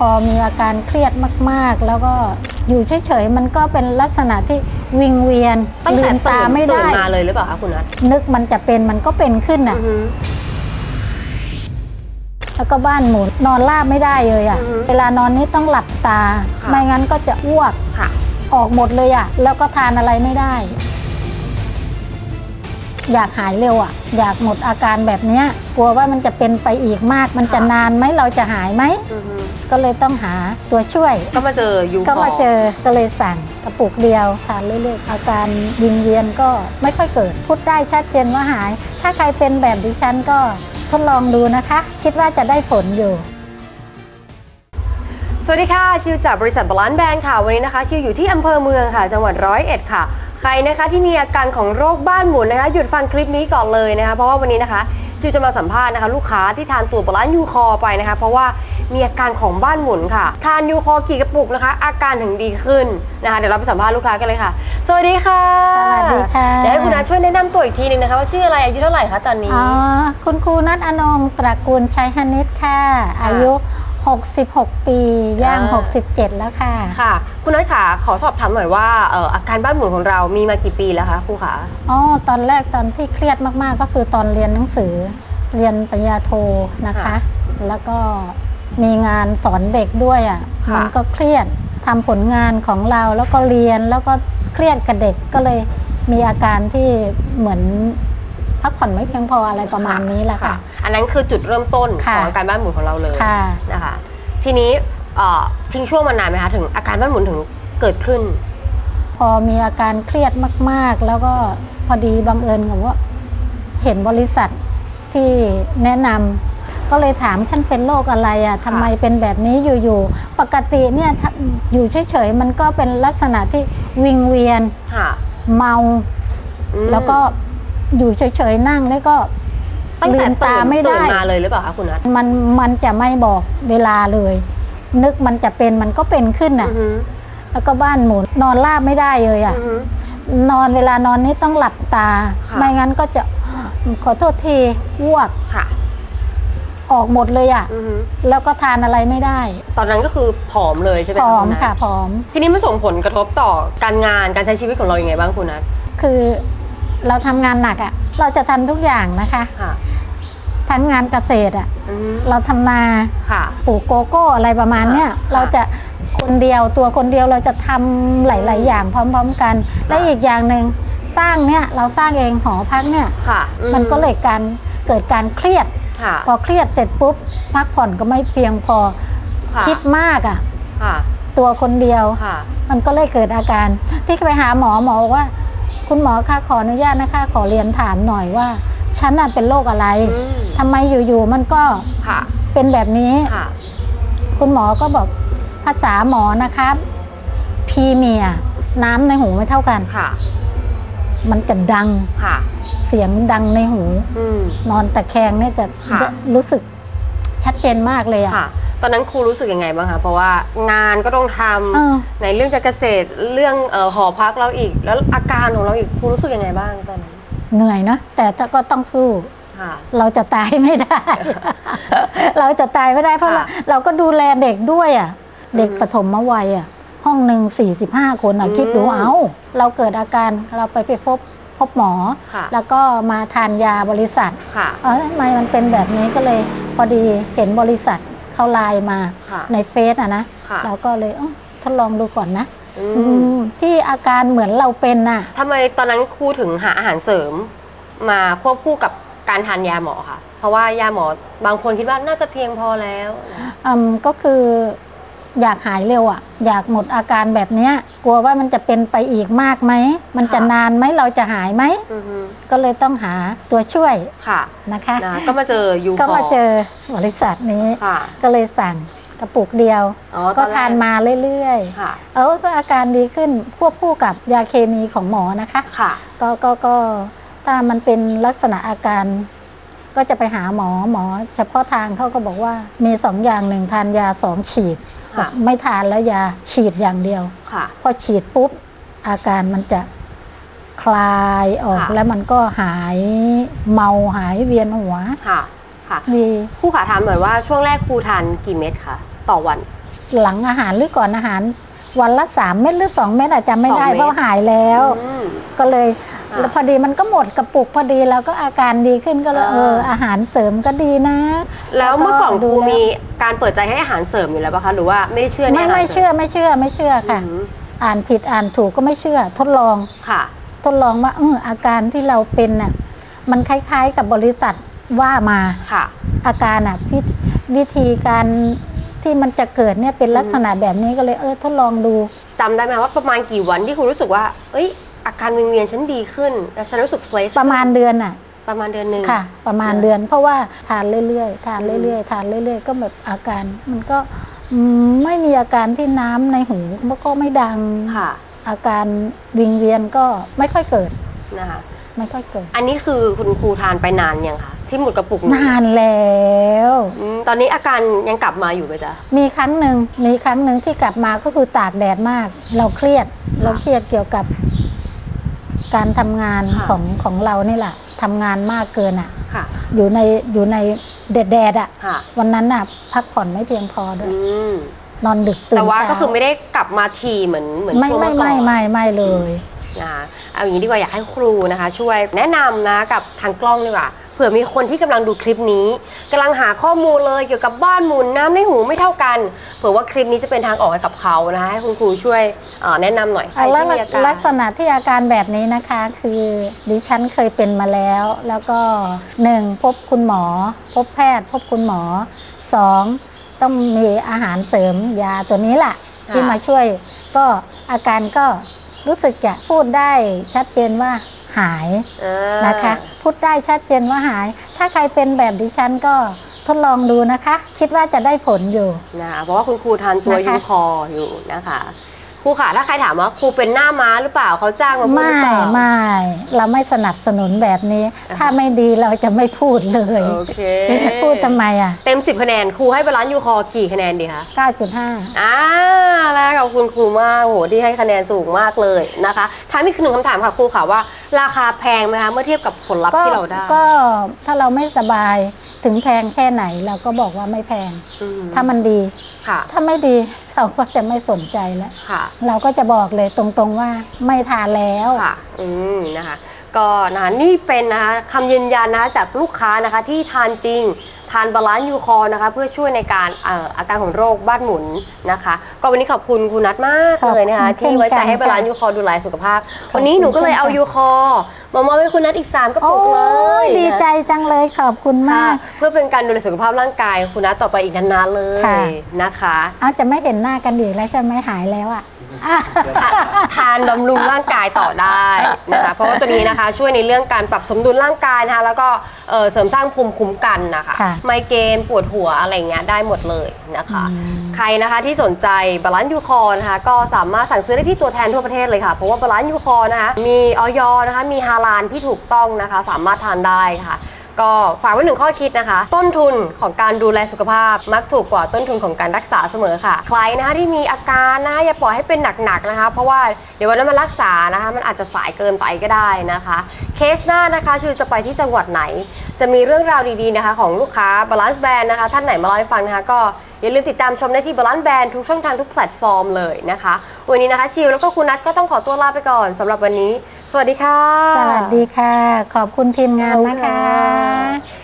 พอมีอาการเครียดมากๆ แล้วก็อยู่เฉยๆ มันก็เป็นลักษณะที่วิงเวียนตั้งลืแต่มตาตื่นไม่ตื่ได้ นมาเลยหรือเปล่าคะคุณนัท นึกมันจะเป็นมันก็เป็นขึ้นน่ะอือฮึแล้วก็บ้านหมุนนอนราบไม่ได้เลยอะ อือฮึเวลานอนนี้ต้องหลับตา ค่ะ ไม่งั้นก็จะอ้วกค่ะ ออกหมดเลยอะ แล้วก็ทานอะไรไม่ได้ อยากหายเร็วอะ อยากหมดอาการแบบเนี้ย กลัวว่ามันจะเป็นไปอีกมาก มันจะค่ะนานไหมเราจะหายไหม อือฮึก็เลยต้องหาตัวช่วย ก็มาเจอยูก็มาคร์เจอก็เลยสั่งกระปุกเดียวทานเรื่อยๆอาการวิงเวียนก็ไม่ค่อยเกิด พูดได้ชัดเจนว่าหาย ถ้าใครเป็นแบบดิฉันก็ทดลองดูนะคะ คิดว่าจะได้ผลอยู่ สวัสดีค่ะ ชิวจากบริษัทบาลานซ์แบนค่ะ วันนี้นะคะ ชิวอยู่ที่อำเภอเมืองค่ะ จังหวัดร้อยเอ็ดค่ะใครนะคะที่มีอาการของโรคบ้านหมุนนะคะ หยุดฟังคลิปนี้ก่อนเลยนะคะ เพราะว่าวันนี้นะคะชิวจะมาสัมภาษณ์นะคะ ลูกค้าที่ทานตัวบาลานซ์ยูคอร์ไปนะคะ เพราะว่ามีอาการของบ้านหมุนค่ะ ทานยูคอร์กี่กระปุกนะคะ อาการถึงดีขึ้นนะคะ เดี๋ยวเราไปสัมภาษณ์ลูกค้ากันเลยค่ะ สวัสดีค่ะสวัสดีค่ะเดี๋ยวให้คุณนัทช่วยแนะนำตัวอีกทีหนึงนะคะว่าชื่ออะไรอายุเท่าไหร่คะตอนนี้ อ๋อ คุณครูนัทอนงตระกูลชัยฮนิตค่ะ อายุ 66 ปีย่าง อ่า 67 แล้วค่ะ ค่ะ คุณนัทค่ะขอสอบถามหน่อยว่าเอ่ออาการบ้านหมุนของเรามีมากี่ปีแล้วคะครูขา อ๋อ ตอนแรกตอนที่เครียดมาก ๆ ก็คือตอนเรียนหนังสือ เรียนปริญญาโทนะคะ ค่ะแล้วก็มีงานสอนเด็กด้วยอะ่ะ ค่ะ มันก็เครียดทำผลงานของเราแล้วก็เรียนแล้วก็เครียดกับเด็กก็เลยมีอาการที่เหมือน พักผ่อนไม่เพียงพออะไรประมาณนี้แหละค่ะ อันนั้นคือจุดเริ่มต้นขค่ะองอาการบ้านหมุนของเราเลยค่ะ นะคะ ทีนี้เอ่อทิ้งช่วงมานานไหมคะถึงอาการบ้านหมุนถึงเกิดขึ้น พอมีอาการเครียดมาก ๆ แล้วก็พอดีบังเอิญกับว่า เห็นบริษัทที่แนะนำก็เลยถามฉันเป็นโรคอะไรอะ่ะทำไมเป็นแบบนี้อยู่ๆปกติเนี่ยถ้าอยู่เฉยๆมันก็เป็นลักษณะที่วิงเวียนค่ะ เมา อืมแล้วก็ อยู่เฉยๆนั่งแล้วก็ตั้งลืแต่มตื่ตานไม่ตื่ได้ นมาเลยหรือเปล่าคะคุณนัทมันมันจะไม่บอกเวลาเลย นึกมันจะเป็นมันก็เป็นขึ้นอืน่ะอฮึแล้วก็บ้านหมุนนอนราบไม่ได้เลยอะ อือฮึ นอนเวลานอนนี่ต้องหลับตา ค่ะ ไม่งั้นก็จะขอโทษทีอ้วกค่ะออกหมดเลยอะ่ะ อือฮึแล้วก็ทานอะไรไม่ได้ตอนนั้นก็คือผอมเลยใช่ไหมผอมณนัทค่ะผอม ทีนี้มันส่งผลกระทบต่อการงานการใช้ชีวิตของเราอย่างไงบ้างคุณนัทคือ เราทำงานหนักอะ่ะ เราจะทำทุกอย่างนะคะ ค่ะทั้งงานเกษตรอะ่ะ อือฮึเราทำนาค่ะ ปลูกโกโก้อะไรประมาณเนี้ย ค่ะเราจะคนเดียวตัวคนเดียวเราจะทำหลาย ๆ อย่างพร้อม ๆ กัน และอีกอย่างหนึ่งสร้างเนี่ยเราสร้างเองหอพักเนี่ย ค่ะอืมันก็เลยการเกิดการเครียด ค่ะพอเครียดเสร็จปุ๊บพักผ่อนก็ไม่เพียงพอค่ะคิดมากอะ ค่ะตัวคนเดียว ค่ะ มันก็เลยเกิดอาการ ที่ไปหาหมอหมอบอกว่า คุณหมอคะขออนุญาตนะคะ ขอเรียนถามหน่อยว่า ฉันน่ะเป็นโรคอะไร อืมทำไมอยู่ๆมันก็ค่ะ เป็นแบบนี้ ค่ะ คุณหมอก็บอกภาษาหมอนะครับพีเมีย น้ำในหูไม่เท่ากัน ค่ะ มันจะดังค่ะ เสียงดังในหู อืม นอนตะแคงเนี่ยจะค่ะ รู้สึกชัดเจนมากเลยอะค่ะ ตอนนั้นครูรู้สึกยังไงบ้างคะเพราะว่างานก็ต้องทเออำในเรื่องจากเกษตรเรื่องเอ่อหอพักเราอีก แล้วอาการของเราอีกครูรู้สึกยังไงบ้างตอนนั้นเหนื่อยเนอะแต่ก็ต้องสู้ ค่ะ เราจะตายไม่ได้ เราจะตายไม่ได้เพราะเราค่ะเราก็ดูแลเด็กด้วยอะ เด็กอืมปฐมวัยอะ ห้องหนึ่งสี่สิบห้าคนอะ อืมคิดดูเอา เราเกิดอาการเราไปไปพบพบหมอ ค่ะ แล้วก็มาทานยาบริษัทค่ะ เออทำไมมันเป็นแบบนี้ก็เลยพอดีเห็นบริษัท เขาไลน์มาค่ะในเฟซอะนะค่ะเราก็เลยเอ้าทดลองดูก่อนนะอือืมมที่อาการเหมือนเราเป็นน่ะ ทำไมตอนนั้นครูถึงหาอาหารเสริม มาควบคู่กับการทานยาหมอค่ะ เพราะว่ายาหมอ บางคนคิดว่าน่าจะเพียงพอแล้ว อืมก็คือ อยากหายเร็วอะ อยากหมดอาการแบบเนี้ย กลัวว่ามันจะเป็นไปอีกมากไหม มันจะค่ะนานไหมเราจะหายไหม อือฮึก็เลยต้องหาตัวช่วยค่ะนะคะนะก็มาเจอยูคก็มาเจออบริษัทนี้ ค่ะ ก็เลยสั่งกระปุกเดียว อ๋อตก็อนแรทานมาเรื่อยค่ะ ๆ เออก็อาการดีขึ้นควบคู่กับยาเคมีของหมอนะคะ ค่ะ ก็ก็ก็ถ้ามันเป็นลักษณะอาการ ก็จะไปหาหมอหมอ เฉพาะทางเขาก็บอกว่ามีสองอย่างหนึ่งทานยาสองฉีด ค่ะ ไม่ทานแล้วยาฉีดอย่างเดียวค่ะพอฉีดปุ๊บอาการมันจะคลายออกค่ะแล้วมันก็หายเมาหายเวียนหัวค่ะ ค่ะดีครูขาถามหน่อยว่าช่วงแรกครูทานกี่เม็ดคะต่อวัน หลังอาหารหรือก่อนอาหาร วันละสามเม็ดหรือสองเม็ดอาจจะไม่ได้สองเม็ดเพราะหายแล้วอืมก็เลยค่ะ แล้วพอดีมันก็หมดกระปุกพอดีแล้วก็อาการดีขึ้นก็เลยอ่าเอออาหารเสริมก็ดีนะ แล้วเมื่อก่อนครูดูแล้วมีการเปิดใจให้อาหารเสริมอยู่แล้วปะคะหรือว่าไม่ได้เชื่อในไม่อาหารไม่สริเชื่อไม่เชื่อไม่เชื่อค่ะอืมอ่านผิดอ่านถูกก็ไม่เชื่อ ทดลองค่ะ ทดลองว่าเอออาการที่เราเป็นน่ะมันคล้ายๆกับบริษัทว่ามาค่ะ อาการอะพิวิธีการที่มันจะเกิดเนี่ยเป็นลักษณะแบบนี้ก็เลยเออทดลองดูจำได้ไหมว่าประมาณกี่วันที่ครูรู้สึกว่า เอ้ย อาการวิงเวียนฉันดีขึ้นแล้วฉันรู้สึกเฟรชประมาณเดือนอะ ประมาณเดือนหนึ่งค่ะ ประมาณเออเดือน เพราะว่าทานเรื่อยๆทานอืมเรื่อยๆทานเรื่อยๆ ก็แบบอาการมันก็อืมไม่มีอาการที่น้ำในหูมันก็ไม่ดังค่ะ อาการวิงเวียนก็ไม่ค่อยเกิดนะคะไม่ค่อยเกิด อันนี้คือคุณครูทานไปนานยังคะที่หมดกระปุกหงนานแล้วอืมตอนนี้อาการยังกลับมาอยู่ไหมจ๊ะมีครั้งหนึ่งมีครั้งหนึ่งที่กลับมาก็คือตากแดดมาก เราเครียด เราเครียดเกี่ยวกับ การทำงานค่ะ ของของเรานี่แหละทำงานมากเกินอะ ค่ะ อยู่ในอยู่ในแดดแดดๆอะ ค่ะ วันนั้นน่ะพักผ่อนไม่เพียงพอด้วยอืมนอนดึกตื่นแต่ว่าเช้ก็คือไม่ได้กลับมาทีเหมือนเหมือนไม่ช่วงไม่เมื่อก่อนไม่ไม่ไม่เลย นะคะเอาอย่างนี้ดีกว่าอยากให้ครูนะคะ ช่วยแนะนำนะกับทางกล้องดีกว่า เผื่อมีคนที่กำลังดูคลิปนี้กำลังหาข้อมูลเลยเกี่ยวกับบ้านหมุนน้ำในหูไม่เท่ากัน เผื่อว่าคลิปนี้จะเป็นทางออกให้กับเขานะคะให้คุณครูช่วยเอ่อแนะนำหน่อยใครลักที่มีอาการ ลักษณะที่อาการแบบนี้นะคะคือดิฉันเคยเป็นมาแล้ว แล้วก็หนึ่งพบคุณหมอ พบแพทย์ พบคุณหมอสองต้องมีอาหารเสริมยาตัวนี้แหละ ที่มาช่วยก็อาการก็ รู้สึกจะพูดได้ชัดเจนว่าหายอ่านะคะ พูดได้ชัดเจนว่าหาย ถ้าใครเป็นแบบดิฉันก็ทดลองดูนะคะ คิดว่าจะได้ผลอยู่นะคะเพราะว่าคุณครูทานตัวนะคะยูคออยู่นะคะ ครูค่ะถ้าใครถามว่าครูเป็นหน้าม้าหรือเปล่าเขาจ้างมาพูดหไม่รือเปล่า ไม่ เราไม่สนับสนุนแบบนี้ อ่าฮะ ถ้าไม่ดีเราจะไม่พูดเลยโอเคพูดทำไมอะ เต็ม 10 คะแนนครูให้บาลานซ์ยูคอกี่คะแนนดีคะ 9.5 อ่าแล้วขอบคุณครูมากโหที่ให้คะแนนสูงมากเลยนะคะถามอีกหนึ่งคำถามค่ะครูค่ะว่า ราคาแพงไหมคะเมื่อเทียบกับผลลัพธ์ก็ที่เราได้ ก็ถ้าเราไม่สบาย ถึงแพงแค่ไหนเราก็บอกว่าไม่แพง อืถ้ามันดีค่ะถ้าไม่ดีเราก็จะไม่สนใจแล้ว ค่ะ เราก็จะบอกเลยตรงๆว่าไม่ทานแล้ว ค่ะ อืม นะคะ ก็นะคะนี่เป็นนะคะคำยืนยันนะคะจากลูกค้านะคะที่ทานจริงทานบาลานซ์ยูคอร์นะคะ เพื่อช่วยในการเอ่ออาการของโรคบ้านหมุนนะคะ ก็วันนี้ขอบคุณคุณนัทมากเลยนะคะขอบคุณที่ไว้ใจให้เช่นกันบาลานซ์ยูคอร์ดูแลสุขภาพขอบคุณวันนี้หนูก็เลยเอาเช่นกันยูคอร์มามอบให้คุณนัทอีก 3กระปุกเลยดีใจจังเลยขอบคุณค่ะมาก เพื่อเป็นการดูแลสุขภาพร่างกายคุณนัทต่อไปอีกนานๆเลยค่ะนะคะเอาจะไม่เห็นหน้ากันอีกแล้วใช่ไหมหายแล้วอะอะทานบำรุงร่างกายต่อได้นะคะเพราะว่าตัวนี้นะคะช่วยในเรื่องการปรับสมดุลร่างกายนะคะแล้วก็เอ่อเสริมสร้างภูมิคุ้มกันนะคะค่ะไมเกรนปวดหัวอะไรเงี้ยได้หมดเลยนะคะ อืม ใครนะคะที่สนใจบาลานซ์ยูคอร์นะคะก็สามารถสั่งซื้อได้ที่ตัวแทนทั่วประเทศเลยค่ะ เพราะว่าบาลานซ์ยูคอร์นะคะมีออยนะคะมีฮาลานที่ถูกต้องนะคะ สามารถทานได้ค่ะ ก็ฝากไว้หนึ่งข้อคิดนะคะ ต้นทุนของการดูแลสุขภาพมักถูกกว่าต้นทุนของการรักษาเสมอค่ะ ใครนะคะที่มีอาการนะคะอย่าปล่อยให้เป็นหนักๆนะคะ เพราะว่าเดี๋ยววันนั้นมารักษานะคะมันอาจจะสายเกินไปก็ได้นะคะ เคสหน้านะคะชูจะไปที่จังหวัดไหน จะมีเรื่องราวดีๆนะคะของลูกค้า Balance Band นะคะ ท่านไหนมาเล่าให้ฟังนะคะก็อย่าลืมติดตามชมได้ที่ Balance Band ทุกช่องทางทุกแพลตฟอร์มเลยนะคะ วันนี้นะคะชิวแล้วก็คุณนัทก็ต้องขอตัวลาไปก่อนสำหรับวันนี้ สวัสดีค่ะ สวัสดีค่ะ ขอบคุณทีมงานนะคะขอบคุณค่ะ